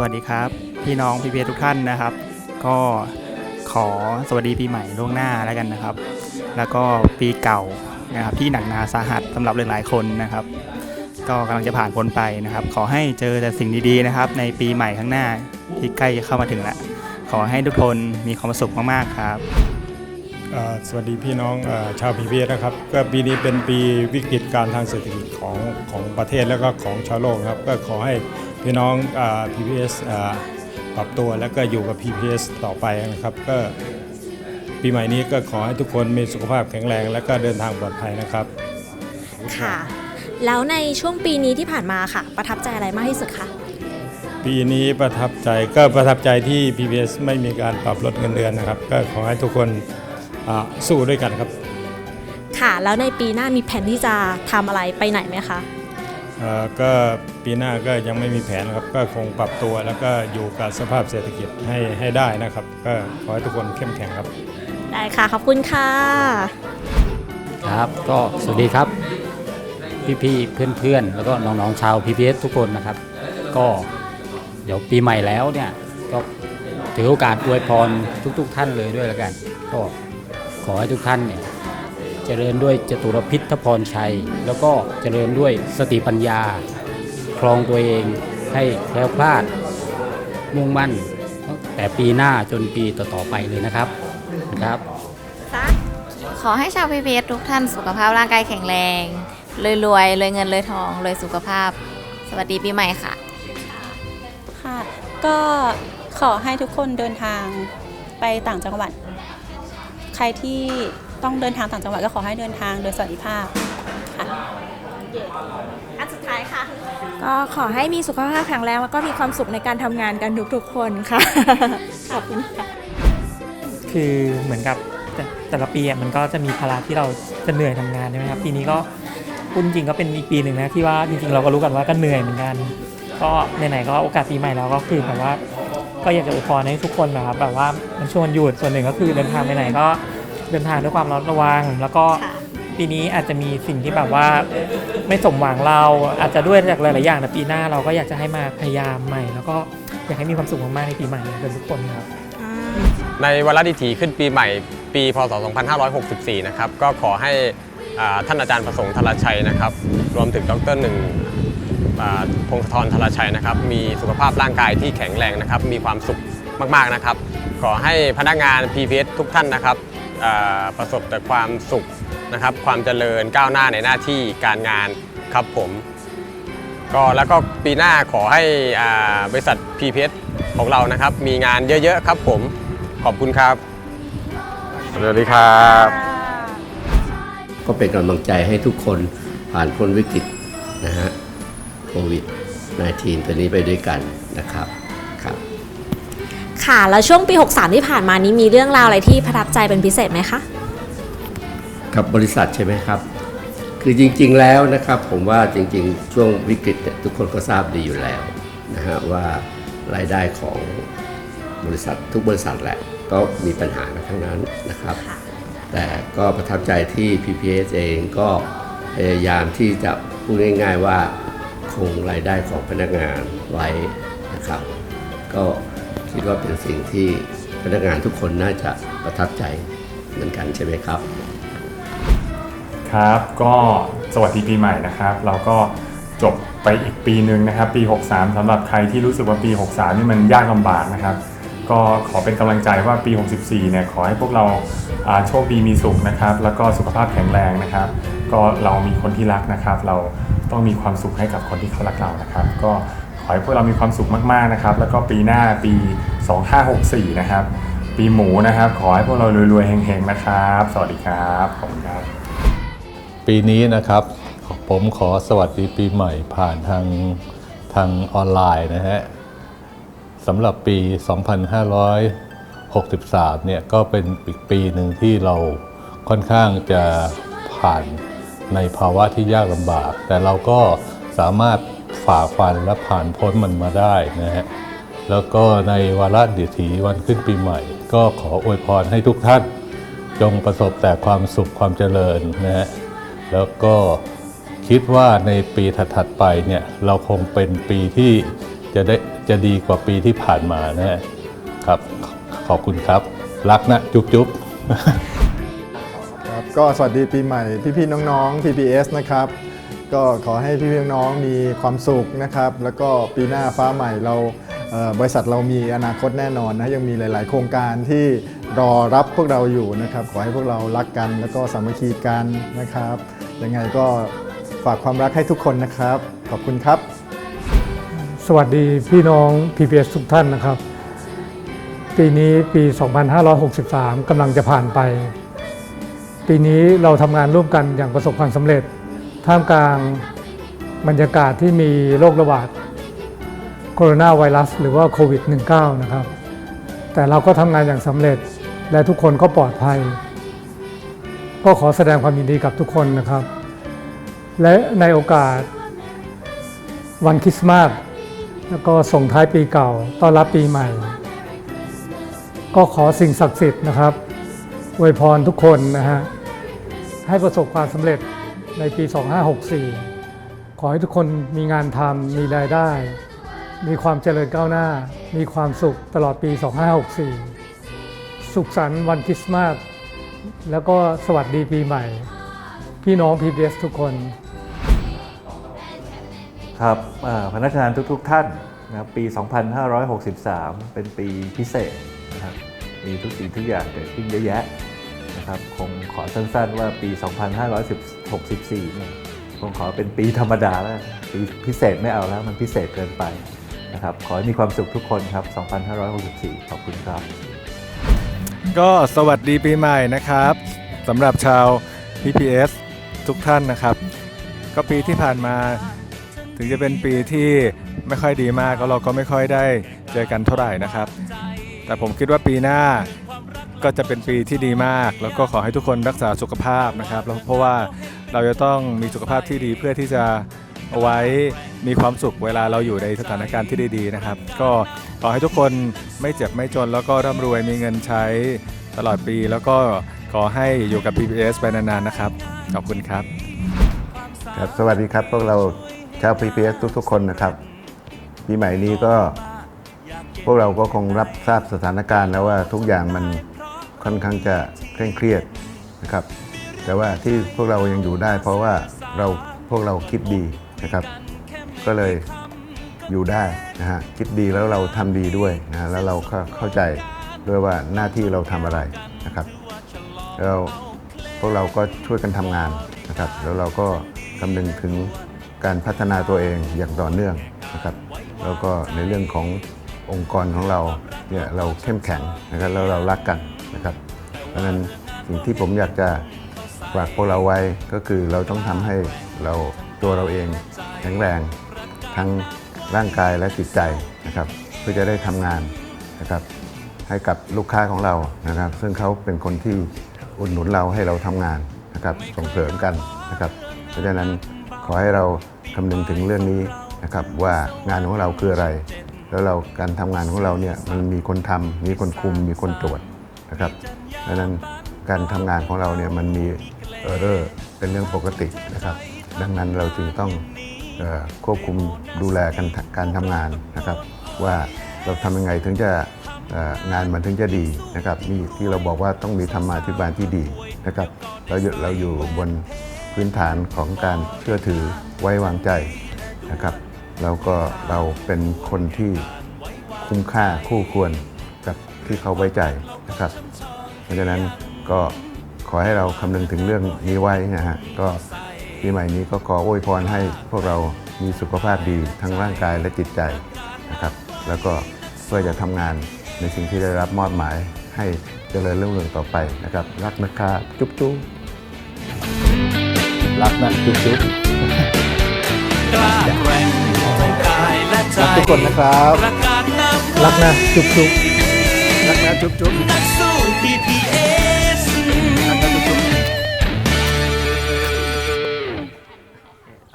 สวัสดีครับ พี่น้องพี่เพียทุกท่านนะครับ ก็ขอสวัสดีปีใหม่ล่วงหน้าแล้วกันนะครับ แล้วก็ปีเก่านะครับที่หนักหนาสาหัสสำหรับหลายๆคนนะครับ ก็กำลังจะผ่านพ้นไปนะครับ ขอให้เจอแต่สิ่งดีๆนะครับ ในปีใหม่ข้างหน้าที่ใกล้จะเข้ามาถึงแล้วขอให้ทุกคนมีความสุขมากๆครับสวัสดีพี่น้องอชาวพีพีนะครับก็ปีนี้เป็นปีวิกฤตการทางเศรษฐกิจของของประเทศแล้วก็ของชาวโลกครับ ก็ขอให้ พี่น้องพีพีเอสปรับตัวแล้วก็อยู่กับ PPS ต่อไปนะครับ ก็ปีใหม่นี้ก็ขอให้ทุกคนมีสุขภาพแข็งแรง และก็เดินทางปลอดภัยนะครับ ค่ะ แล้วในช่วงปีนี้ที่ผ่านมาค่ะ ประทับใจอะไรมากที่สุดคะปีนี้ประทับใจก็ประทับใจที่ PPS ไม่มีการปรับลดเงินเดือนนะครับ ก็ขอให้ทุกคนอ่าสู้ด้วยกันครับ ค่ะ แล้วในปีหน้ามีแผนที่จะทำอะไรไปไหนไหมคะเอ่อ ก็ปีหน้าก็ยังไม่มีแผนนะครับ ก็คงปรับตัวแล้วก็อยู่กับสภาพเศรษฐกิจให้ให้ได้นะครับ ก็ขอให้ทุกคนเข้มแข็งครับ ได้ค่ะ ขอบคุณค่ะ ครับก็สวัสดีครับ พี่ๆเพื่อนๆ แล้วก็น้องๆชาว PPS ทุกคนนะครับ ก็เดี๋ยวปีใหม่แล้วเนี่ยก็ถือโอกาสอวยพรทุก ๆ ท่านเลยด้วยแล้วกัน ก็ขอให้ทุกท่านเนี่ย เจริญด้วยจตุรพิษทพรชัย แล้วก็เจริญด้วยสติปัญญา ครองตัวเองให้แคล้วคลาด มุ่งมั่นตั้งแต่ปีหน้าจนปีต่อๆไปเลยนะครับนะครับ ขอให้ชาวพีพีทุกท่านสุขภาพร่างกายแข็งแรงรวยรวยรวยเงินรวยทองรวยสุขภาพ สวัสดีปีใหม่ค่ะ ค่ะ ก็ขอให้ทุกคนเดินทางไปต่างจังหวัด ใครที่ ต้องเดินทางต่างจังหวัดก็ขอให้เดินทางโดยสวัสดิภาพค่ะอันสุดท้ายค่ะ ก็ขอให้มีสุขภาพแข็งแรงแล้วก็มีความสุขในการทำงานกันทุกๆคนค่ะ ขอบคุณค่ะ คือเหมือนกับแต่แต่ละปีอะมันก็จะมีภาระที่เราจะเหนื่อยทำงานใช่ไหมครับปีนี้ก็พูดจริงๆก็เป็นอีกปีหนึ่งนะที่ว่าจริงๆเราก็รู้กันว่าก็เหนื่อยเหมือนกัน ก็ไหนๆก็โอกาสปีใหม่แล้วก็คือแบบว่า ก็อยากจะอวยพรให้ทุกคนแบบแบบว่ามันช่วงวันหยุดส่วนหนึ่งก็คือเดินทางไปไหนก็ เดินทางด้วยความระมัดระวัง แล้วก็ค่ะปีนี้อาจจะมีสิ่งที่แบบว่าไม่สมหวังเราอาจจะด้วยจากหลาย ๆ อย่างแต่ปีหน้าเราก็อยากจะให้มาพยายามใหม่ แล้วก็อยากให้มีความสุขมาก ๆ ในปีใหม่กันทุกคนครับ ในวาระดิถีขึ้นปีใหม่ ปีพศ 2564 นะครับ ก็ขอให้อ่าท่านอาจารย์ประสงค์ธารชัยนะครับ รวมถึงดรหนึ่งอ่าพงศธรธารชัยนะครับ มีสุขภาพร่างกายที่แข็งแรงนะครับ มีความสุขมาก ๆ นะครับ ขอให้พนักงาน PPS ทุกท่านนะครับอ่า ประสบแต่ความสุขนะครับ ความเจริญก้าวหน้าในหน้าที่การงานครับผมก็แล้วก็ปีหน้าขอให้อ่าบริษัท PPS ของเรานะครับ มีงานเยอะๆครับผม ขอบคุณครับ สวัสดีครับ ก็เป็นกำลังใจให้ทุกคนผ่านพ้นวิกฤตนะฮะโควิด -19 ตัวนี้ไปด้วยกันนะครับครับ ค่ะ แล้วช่วงปี 63 ที่ผ่านมานี้มีเรื่องราวอะไรที่ประทับใจเป็นพิเศษไหมคะกับบริษัทใช่ไหมครับ คือจริงๆแล้วนะครับผมว่าจริงๆ ช่วงวิกฤตเนี่ยทุกคนก็ทราบดีอยู่แล้วนะฮะว่ารายได้ของบริษัททุกบริษัทแหละก็มีปัญหากันทั้งนั้นนะครับ แต่ก็ประทับใจที่ PPS เองก็พยายามที่จะพูดง่ายๆว่าคงรายได้ของพนักงานไว้นะครับ ก็ คิดว่าเป็นสิ่งที่พนักงานทุกคนน่าจะประทับใจเหมือนกันใช่ไหมครับ ครับก็สวัสดีปีใหม่นะครับ เราก็จบไปอีกปีหนึ่งนะครับ ปี 63สำหรับใครที่รู้สึกว่าปี 63 นี่มันยากลำบากนะครับ ก็ขอเป็นกำลังใจว่าปี 64 เนี่ยขอให้พวกเราโชคดีมีสุขนะครับ แล้วก็สุขภาพแข็งแรงนะครับ ก็เรามีคนที่รักนะครับ เราต้องมีความสุขให้กับคนที่เขารักเรานะครับ ก็ อให้พวกเรามีความสุขมากๆนะครับ แล้วก็ปีหน้าปี 2564 นะครับ ปีหมูนะครับ ขอให้พวกเรารวยๆเฮงๆนะครับ สวัสดีครับขอบคุณครับ ปีนี้นะครับ ผมขอสวัสดีปีใหม่ผ่านทางทางออนไลน์นะฮะสำหรับปี 2563 เนี่ยก็เป็นอีกปีหนึ่งที่เราค่อนข้างจะผ่านในภาวะที่ยากลำบาก แต่เราก็สามารถ ฝ่าฟันและผ่านพ้นมันมาได้นะฮะแล้วก็ในวาระดิถีวันขึ้นปีใหม่ ก็ขออวยพรให้ทุกท่าน จงประสบแต่ความสุขความเจริญนะฮะแล้วก็คิดว่าในปีถัดๆไปเนี่ยเราคงเป็นปีที่จะได้จะดีกว่าปีที่ผ่านมาแน่ครับขอบคุณครับ รักนะจุ๊บจุ๊บครับก็สวัสดีปีใหม่พี่ๆน้องๆ PPS นะครับ ก็ขอให้พี่ๆน้องมีความสุขนะครับ แล้วก็ปีหน้าฟ้าใหม่เราเบริษัทเรามีอนาคตแน่นอนนะยังมีหลาย ๆ โครงการที่รอรับพวกเราอยู่นะครับ ขอให้พวกเรารักกันแล้วก็สามัคคีกันนะครับ ยังไงก็ฝากความรักให้ทุกคนนะครับ ขอบคุณครับ สวัสดีพี่น้อง PPS ทุกท่านนะครับ ปีนี้ปี 2563 กำลังจะผ่านไป ปีนี้เราทำงานร่วมกันอย่างประสบความสำเร็จ ท่ามกลางบรรยากาศที่มีโรคระบาดโคโรนาไวรัสหรือว่าโควิด -19 นะครับ แต่เราก็ทำงานอย่างสำเร็จและทุกคนก็ปลอดภัย ก็ขอแสดงความยินดีกับทุกคนนะครับ และในโอกาสวันคริสต์มาสแล้วก็ส่งท้ายปีเก่าต้อนรับปีใหม่ ก็ขอสิ่งศักดิ์สิทธิ์นะครับอวยพรทุกคนนะฮะให้ประสบความสำเร็จ ในปี 2564 ขอให้ทุกคนมีงานทำมีรายได้ มีความเจริญก้าวหน้า มีความสุขตลอดปี 2564 สุขสันต์วันคริสต์มาสแล้วก็สวัสดีปีใหม่ พี่น้อง PBS ทุกคน ครับพนักงานทุกๆทท่านนะครับปี 2563 เป็นปีพิเศษนะครับมีทุกสิ่งทุกอย่างเกิดขึ้นเยอะแยะ นะครับคงขอสั้นๆว่าปี 2564เนี่ยคงขอเป็นปีธรรมดาแล้ว ปีพิเศษไม่เอาแล้วมันพิเศษเกินไปนะครับขอให้มีความสุขทุกคนครับ 2564 ขอบคุณครับ ก็สวัสดีปีใหม่นะครับสำหรับชาว PPS ทุกท่านนะครับ ก็ปีที่ผ่านมาถึงจะเป็นปีที่ไม่ค่อยดีมากก็เราก็ไม่ค่อยได้เจอกันเท่าไหร่นะครับ แต่ผมคิดว่าปีหน้า ก็จะเป็นปีที่ดีมาก แล้วก็ขอให้ทุกคนรักษาสุขภาพนะครับแล้วเพราะว่าเราจะต้องมีสุขภาพที่ดีเพื่อที่จะเอาไว้มีความสุขเวลาเราอยู่ในสถานการณ์ที่ดีๆนะครับ ก็ขอให้ทุกคนไม่เจ็บไม่จนแล้วก็ร่ำรวยมีเงินใช้ตลอดปี แล้วก็ขอให้อยู่กับ PPS ไปนานๆนะครับ ขอบคุณครับ ครับสวัสดีครับพวกเราชาว PPS ทุกๆ คนนะครับปีใหม่นี้ก็ พวกเราก็คงรับทราบสถานการณ์แล้วว่าทุกอย่างมัน ค่อนข้างจะเคร่งเครียดนะครับ แต่ว่าที่พวกเรายังอยู่ได้ เพราะว่าเราพวกเราคิดดีนะครับ ก็เลยอยู่ได้นะฮะคิดดีแล้วเราทำดีด้วยนะฮะแล้วเราก็เข้าใจด้วยว่าหน้าที่เราทำอะไรนะครับแล้วพวกเราก็ช่วยกันทำงานนะครับ แล้วเราก็คำนึงถึงการพัฒนาตัวเองอย่างต่อเนื่องนะครับ แล้วก็ในเรื่องขององค์กรของเราเนี่ยเราเข้มแข็งนะครับแล้วเรารักกัน นะครับเพราะฉะนั้นสิ่งที่ผมอยากจะฝากพวกเราไว้ก็คือเราต้องทำให้เราตัวเราเองแข็งแรงทั้งร่างกายและจิตใจนะครับ เพื่อจะได้ทำงานนะครับ ให้กับลูกค้าของเรานะครับ ซึ่งเขาเป็นคนที่อุดหนุนเราให้เราทำงานนะครับส่งเสริมกันนะครับ เพราะฉะนั้นขอให้เราคำนึงถึงเรื่องนี้นะครับว่างานของเราคืออะไร แล้วเราการทำงานของเราเนี่ยมันมีคนทำมีคนคุมมีคนตรวจ นะครับเพราะฉะนั้นการทำงานของเราเนี่ยมันมีเออร์เรอร์เป็นเรื่องปกตินะครับ ดังนั้นเราจึงต้องออควบคุมดูแลกันการทำงานนะครับ ว่าเราทำยังไงถึงจะงานมันถึงจะดีนะครับมีที่เราบอกว่าต้องมีธรรมาธิบาลที่ดีนะครับเราอยู่เราอยู่บนพื้นฐานของการเชื่อถือไว้วางใจนะครับแล้วก็เราเป็นคนที่คุ้มค่าคู่ควร ที่เขาไว้ใจนะครับ เพราะฉะนั้นก็ขอให้เราคำนึงถึงเรื่องนี้ไว้นะฮะก็ปีใหม่นี้ก็ขออวยพรให้พวกเรามีสุขภาพดีทั้งร่างกายและจิตใจนะครับ แล้วก็เพื่อจะทำงานในสิ่งที่ได้รับมอบหมายให้เจริญรุ่งเรืองต่อไปนะครับ รักนะครับจุ๊บจุ๊บรักนะจุ๊บจุ๊บรักทุกคนนะครับ รักนะจุ๊บจุ๊บ รักนะจุ๊บจุ๊บนักสู้ PPA